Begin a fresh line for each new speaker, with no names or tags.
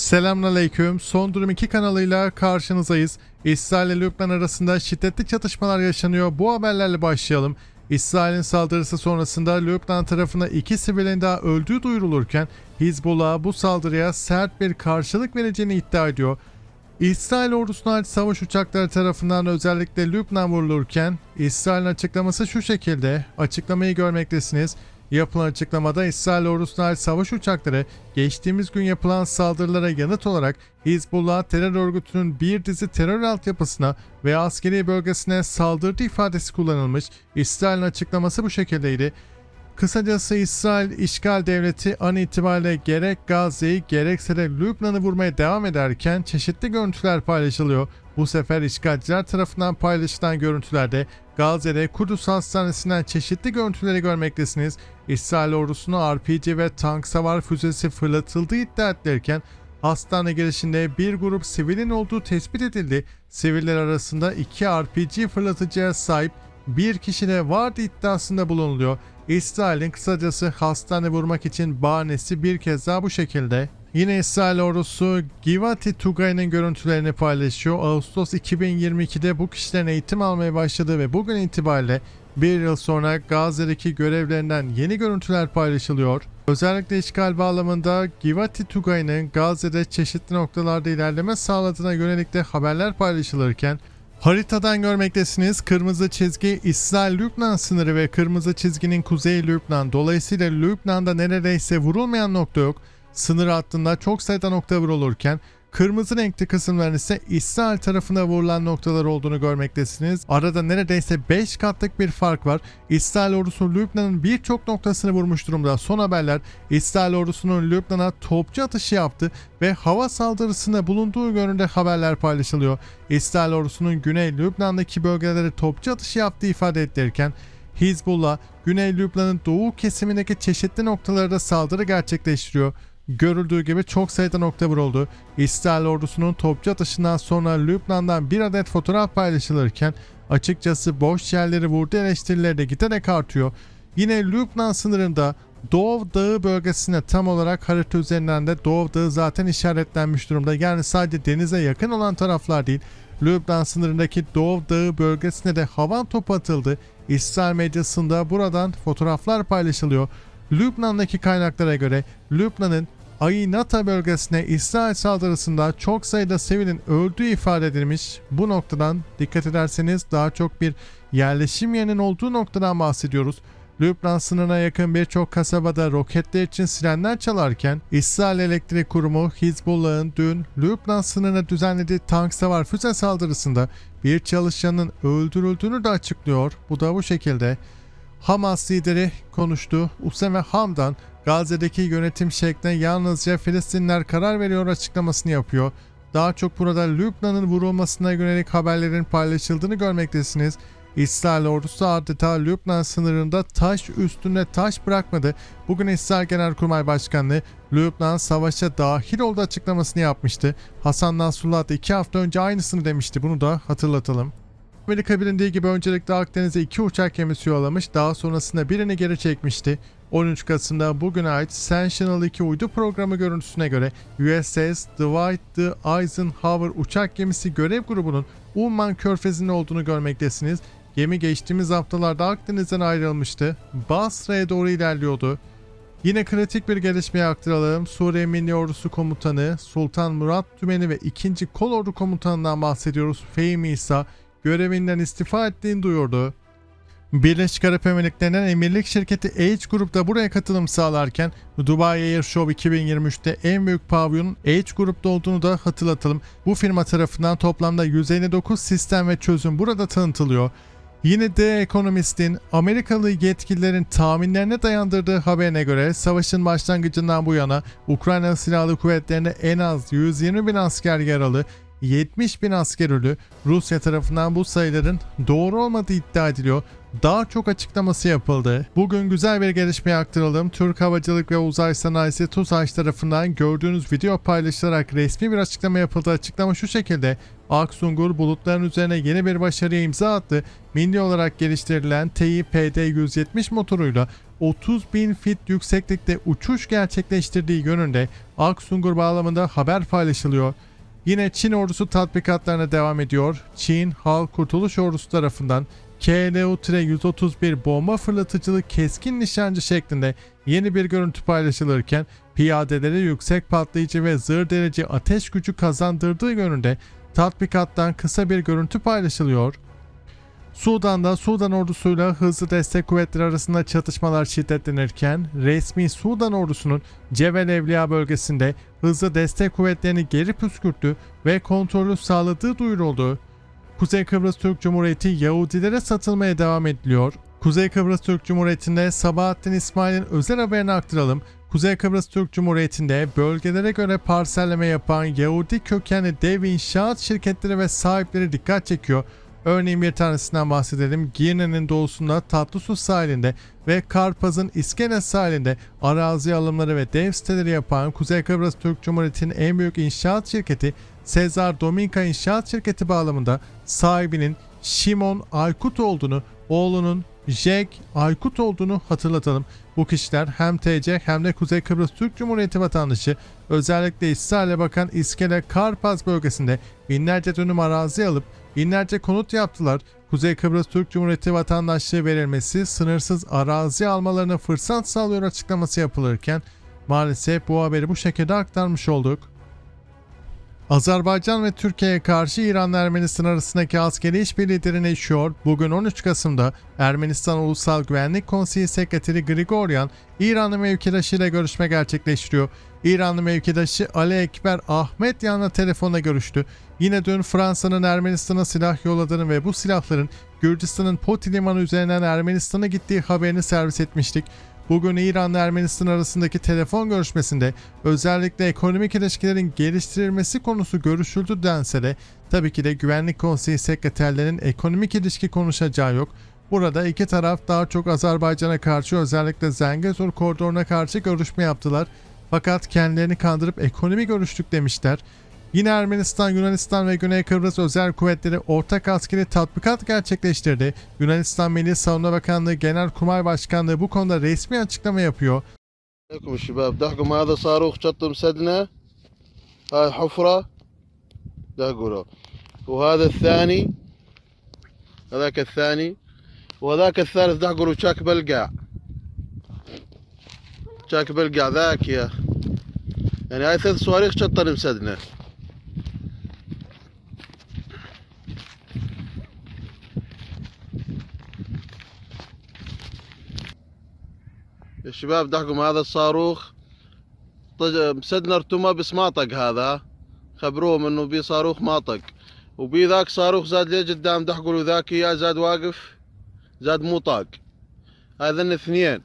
Selamünaleyküm. Son Durum 2 kanalıyla karşınızdayız. İsrail ile Lübnan arasında şiddetli çatışmalar yaşanıyor. Bu haberlerle başlayalım. İsrail'in saldırısı sonrasında Lübnan tarafına iki sivilin daha öldüğü duyurulurken Hizbullah bu saldırıya sert bir karşılık vereceğini iddia ediyor. İsrail ordusuna ait savaş uçakları tarafından özellikle Lübnan vurulurken İsrail'in açıklaması şu şekilde. Açıklamayı görmektesiniz. Yapılan açıklamada İsrail ordusuna ait savaş uçakları geçtiğimiz gün yapılan saldırılara yanıt olarak Hizbullah terör örgütünün bir dizi terör altyapısına ve askeri bölgesine saldırdı ifadesi kullanılmış. İsrail'in açıklaması bu şekildeydi. Kısacası İsrail işgal devleti an itibariyle gerek Gazze'yi gerekse de Lübnan'ı vurmaya devam ederken çeşitli görüntüler paylaşılıyor. Bu sefer işgalciler tarafından paylaşılan görüntülerde Gazze'de Kudüs Hastanesi'nden çeşitli görüntüleri görmektesiniz. İsrail ordusuna RPG ve tank savar füzesi fırlatıldığı iddia edilirken hastane girişinde bir grup sivilin olduğu tespit edildi. Siviller arasında iki RPG fırlatıcıya sahip bir kişi de vardı iddiasında bulunuluyor. İsrail'in kısacası hastane vurmak için bahanesi bir kez daha bu şekilde. Yine İsrail ordusu Givati Tugay'ın görüntülerini paylaşıyor. Ağustos 2022'de bu kişilerin eğitim almaya başladığı ve bugün itibariyle bir yıl sonra Gazze'deki görevlerinden yeni görüntüler paylaşılıyor. Özellikle işgal bağlamında Givati Tugay'ın Gazze'de çeşitli noktalarda ilerleme sağladığına yönelik de haberler paylaşılırken Haritadan görmektesiniz. Kırmızı çizgi İsrail-Lübnan sınırı ve kırmızı çizginin kuzeyi Lübnan. Dolayısıyla Lübnan'da neredeyse vurulmayan nokta yok. Sınır hattında çok sayıda nokta vurulurken kırmızı renkli kısımların ise İsrail tarafına vurulan noktalar olduğunu görmektesiniz. Arada neredeyse 5 katlık bir fark var. İsrail ordusu Lübnan'ın birçok noktasını vurmuş durumda. Son haberler İsrail ordusunun Lübnan'a topçu atışı yaptı ve hava saldırısında bulunduğu yönünde haberler paylaşılıyor. İsrail ordusunun Güney Lübnan'daki bölgelere topçu atışı yaptığı ifade edilirken Hizbullah, Güney Lübnan'ın doğu kesimindeki çeşitli noktalarda saldırı gerçekleştiriyor. Görüldüğü gibi çok sayıda nokta vuruldu. İsrail ordusunun topçu atışından sonra Lübnan'dan bir adet fotoğraf paylaşılırken açıkçası boş yerleri vurdu eleştirileri de giderek artıyor. Yine Lübnan sınırında Dov Dağı bölgesine tam olarak harita üzerinden de Dov Dağı zaten işaretlenmiş durumda. Yani sadece denize yakın olan taraflar değil. Lübnan sınırındaki Dov Dağı bölgesine de havan topu atıldı. İsrail medyasında buradan fotoğraflar paylaşılıyor. Lübnan'daki kaynaklara göre Lübnan'ın Aynata bölgesine İsrail saldırısında çok sayıda sivilin öldüğü ifade edilmiş. Bu noktadan dikkat ederseniz daha çok bir yerleşim yerinin olduğu noktadan bahsediyoruz. Lübnan sınırına yakın birçok kasabada roketler için sirenler çalarken İsrail Elektrik Kurumu Hizbullah'ın dün Lübnan sınırına düzenlediği tank savar füze saldırısında bir çalışanın öldürüldüğünü de açıklıyor. Bu da bu şekilde. Hamas lideri konuştu. Usame Hamdan Gazze'deki yönetim şekline yalnızca Filistinler karar veriyor açıklamasını yapıyor. Daha çok burada Lübnan'ın vurulmasına yönelik haberlerin paylaşıldığını görmektesiniz. İsrail ordusu adeta Lübnan sınırında taş üstüne taş bırakmadı. Bugün İsrail Genelkurmay Başkanlığı Lübnan savaşa dahil oldu açıklamasını yapmıştı. Hasan Nasrullah da iki hafta önce aynısını demişti. Bunu da hatırlatalım. Amerika bilindiği gibi öncelikle Akdeniz'e iki uçak gemisi yollamış, daha sonrasında birini geri çekmişti. 13 Kasım'da bugüne ait Sentinel 2 uydu programı görüntüsüne göre USS Dwight D. Eisenhower uçak gemisi görev grubunun Umman körfezinde olduğunu görmektesiniz. Gemi geçtiğimiz haftalarda Akdeniz'den ayrılmıştı. Basra'ya doğru ilerliyordu. Yine kritik bir gelişmeye aktaralım. Suriye Milli Ordusu Komutanı Sultan Murat Tümeni ve 2. Kolordu Komutanı'ndan bahsediyoruz. Fehmi İsa görevinden istifa ettiğini duyurdu. Birleşik Arap Emirlikleri'nden emirlik şirketi H Group da buraya katılım sağlarken Dubai Air Show 2023'te en büyük pavyonun H Group'ta olduğunu da hatırlatalım. Bu firma tarafından toplamda 159 sistem ve çözüm burada tanıtılıyor. Yine The Economist'in Amerikalı yetkililerin tahminlerine dayandırdığı haberine göre savaşın başlangıcından bu yana Ukrayna Silahlı Kuvvetleri'nde en az 120 bin asker yaralı, 70 bin asker ölü Rusya tarafından bu sayıların doğru olmadığı iddia ediliyor. Daha çok açıklaması yapıldı. Bugün güzel bir gelişmeye aktaralım. Türk Havacılık ve Uzay Sanayisi TUSAŞ tarafından gördüğünüz video paylaşılarak resmi bir açıklama yapıldı. Açıklama şu şekilde. Aksungur bulutların üzerine yeni bir başarıya imza attı. Milli olarak geliştirilen Tİ PD-170 motoruyla 30 bin fit yükseklikte uçuş gerçekleştirdiği yönünde Aksungur bağlamında haber paylaşılıyor. Yine Çin ordusu tatbikatlarına devam ediyor. Çin Halk Kurtuluş Ordusu tarafından KLU-131 bomba fırlatıcılı keskin nişancı şeklinde yeni bir görüntü paylaşılırken piyadelere yüksek patlayıcı ve zır derece ateş gücü kazandırdığı yönünde tatbikattan kısa bir görüntü paylaşılıyor. Sudan'da Sudan ordusuyla hızlı destek kuvvetleri arasında çatışmalar şiddetlenirken resmi Sudan ordusunun Cebel Evliya bölgesinde hızlı destek kuvvetlerini geri püskürttü ve kontrolü sağladığı duyuruldu. Kuzey Kıbrıs Türk Cumhuriyeti Yahudilere satılmaya devam ediliyor. Kuzey Kıbrıs Türk Cumhuriyeti'nde Sabahattin İsmail'in özel haberini aktaralım. Kuzey Kıbrıs Türk Cumhuriyeti'nde bölgelere göre parselleme yapan Yahudi kökenli dev inşaat şirketleri ve sahipleri dikkat çekiyor. Örneğin bir tanesinden bahsedelim. Girne'nin doğusunda Tatlısu sahilinde ve Karpaz'ın İskele sahilinde arazi alımları ve dev siteleri yapan Kuzey Kıbrıs Türk Cumhuriyeti'nin en büyük inşaat şirketi Sezar Dominka İnşaat Şirketi bağlamında sahibinin Şimon Aykut olduğunu, oğlunun Jack Aykut olduğunu hatırlatalım. Bu kişiler hem TC hem de Kuzey Kıbrıs Türk Cumhuriyeti vatandaşı özellikle İsrail'e bakan İskele Karpaz bölgesinde binlerce dönüm arazi alıp binlerce konut yaptılar. Kuzey Kıbrıs Türk Cumhuriyeti vatandaşlığı verilmesi sınırsız arazi almalarına fırsat sağlıyor açıklaması yapılırken maalesef bu haberi bu şekilde aktarmış olduk. Azerbaycan ve Türkiye'ye karşı İran'la Ermenistan arasındaki askeri işbirliği derinleşiyor. Bugün 13 Kasım'da Ermenistan Ulusal Güvenlik Konseyi Sekreteri Grigoryan, İranlı mevkidaşıyla görüşme gerçekleştiriyor. İranlı mevkidaşı Ali Ekber Ahmetyan'la telefonla görüştü. Yine dün Fransa'nın Ermenistan'a silah yolladığını ve bu silahların Gürcistan'ın Poti Limanı üzerinden Ermenistan'a gittiği haberini servis etmiştik. Bugün İran ile Ermenistan arasındaki telefon görüşmesinde özellikle ekonomik ilişkilerin geliştirilmesi konusu görüşüldü dense de tabii ki de Güvenlik Konseyi sekreterlerinin ekonomik ilişki konuşacağı yok. Burada iki taraf daha çok Azerbaycan'a karşı özellikle Zengezur koridoruna karşı görüşme yaptılar. Fakat kendilerini kandırıp ekonomi görüştük demişler. Yine Ermenistan, Yunanistan ve Güney Kıbrıs Özel Kuvvetleri ortak askeri tatbikat gerçekleştirdi. Yunanistan Milli Savunma Bakanlığı Genelkurmay Başkanlığı bu konuda resmi açıklama yapıyor.
عليكم الشباب دحكم هذا صاروخ شط مسدنة هاي حفرة دقوا وهذا الثاني هذاك الثاني وهذاك الثالث دحقوا شاك بلقع شاك بلقع ذاك يا يعني هاي ثلاث صواريخ شطة مسدنة يا شباب دحكم هذا الصاروخ. مسدنا ارتمى بس ما طق هذا. خبروهم انه بي صاروخ ما طق وبي ذاك صاروخ زاد ليه قدام دحقوا له ذاك يا زاد واقف؟ زاد مو طاق. هذا اثنين.